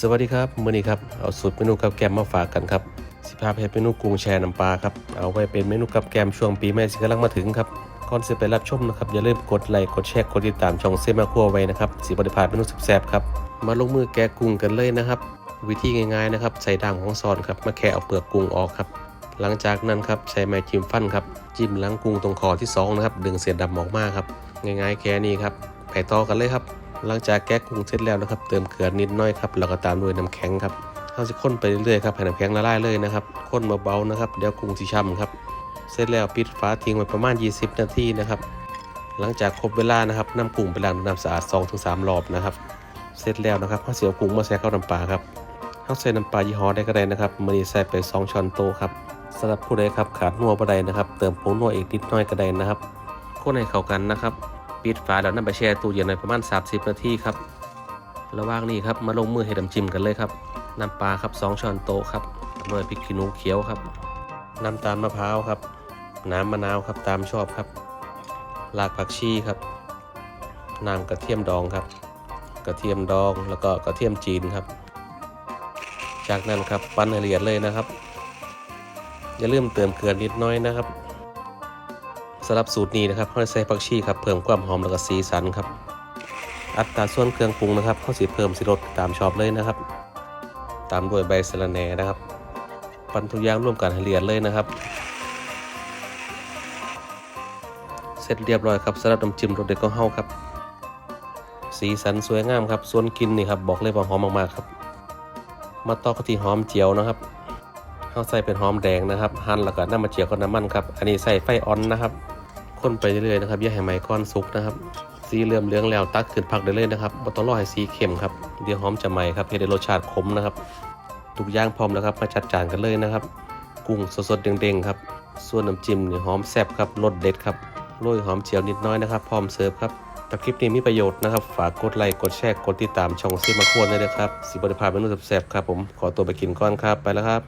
สวัสดีครับมื้อนี้ครับเอาสูตรเมนูกับแกมมาฝากกันครับสิพาไปเฮ็ดเมนูกุ้งแช่น้ำปลาครับเอาไว้เป็นเมนูกับแกมช่วงปีใหม่ที่กำลังมาถึงครับก่อนสิไปรับชมนะครับอย่าลืมกดไลค์กดแชร์กดติดตามช่องเซมาครัวไว้นะครับสิบ่ได้พาดเมนูแซ่บครับมาลงมือแกะกุ้งกันเลยนะครับ วิธีง่ายๆนะครับใส่ด่างของซอนครับมาแค่เอาเปลือกกุ้งออกครับ หลังจากนั้นครับใช้ไม้จิ้มฟันครับจิ้มล้างกุ้งตรงคอที่สองนะครับดึงเศษดำออกมาครับง่ายๆแค่นี้ครับไปต่อกันเลยครับ หลังจากแกะกุ้งเสร็จแล้วนะครับ เติมเกลือนิดหน้อยครับแล้วก็ตามด้วยน้ำแข็งครับเราจะข้นไปเรื่อยๆครับให้น้ำแข็งละลายเลยนะครับข้นเบาๆนะครับเดี๋ยวกุ้งสิช่ำครับ เสร็จแล้วปิดฝาทิ้งไว้ประมาณ 20 นาทีนะครับ หลังจากครบเวลานะครับนำกุ้งไปล้างด้วยน้ำสะอาด2-3รอบนะครับ เสร็จแล้วนะครับข้าวเสียวกุ้งมาใส่ข้าวน้ำปลาครับข้าวใส่น้ำปลายี่ห้อได้ก็ได้นะครับมันนี้ใส่ไป 2ช้อนโต๊ะครับสำหรับผู้ใดครับขาดนัวบ่ได้นะครับ เติมผงนัวอีกนิดหน้อยก็ได้นะครับคนให้เข้ากันนะครับ ปิดฝาแล้วนำไปแช่ตู้เย็นไว้ประมาณ 30 นาทีครับ ระหว่างนี้ครับมาลงมือให้ดำจิ้มกันเลยครับน้ำปลาครับ2ช้อนโต๊ะครับหน่วยพริกขี้หนูเขียวครับ น้ำตาลมะพร้าวครับ น้ำมะนาวครับตามชอบครับรากผักชีครับน้ำกระเทียมดองครับ กระเทียมดองแล้วก็กระเทียมจีนครับ จากนั้นครับปั้นให้ละเอียดเลยนะครับ อย่าลืมเติมเกลือนิดน้อยนะครับำหรับสูตรนี้นะครับเขาจะใส่ผักชีครับเพิ่มความหอมแล้วก็สีสันครับ อัตราส่วนเครื่องปรุงนะครับเขาสิเพิ่มสิลดตามชอบเลยนะครับ ตามด้วยใบสะระแหน่นะครับ ปั่นทุกอย่างร่วมกันให้ละเอียดเลยนะครับ เสร็จเรียบร้อยครับสำหรับน้ำจิ้มรสเด็ดของเฮาครับ สีสันสวยงามครับ ส่วนกินนี่ครับบอกเลยว่าหอมมากๆครับ มาต่อกันที่หอมเจียวนะครับเฮาใส่เป็นหอมแดงนะครับหั่นแล้วก็น้ำมาเจียวกับน้ำมันครับ อันนี้ใส่ไฟอ่อนนะครับ คนไปเรื่อยๆนะครับอย่าให้ไหม้ก้อนสุกนะครับ สีเหลือมเหลืองแล้วตักขึ้นพักได้เลยนะครับบ่ต้องรอให้สีเข้มครับเดี๋ยวหอมจะไหม้ครับเฮ็ดให้รสชาติขมนะครับทุกอย่างพร้อมแล้วครับมาจัดจานกันเลยนะครับ กุ้งสดๆเด้งๆครับส่วนน้ำจิ้มนี่หอมแซ่บครับรสเด็ดครับโรยหอมเจียวนิดน้อยนะครับ พร้อมเสิร์ฟครับถ้าคลิปนี้มีประโยชน์นะครับ ฝากกดไลค์กดแชร์กดติดตามช่องซีมาควรเลยนะครับสิบริพาดเมนูแซ่บครับผมขอตัวไปกินก่อนครับไปแล้วครับ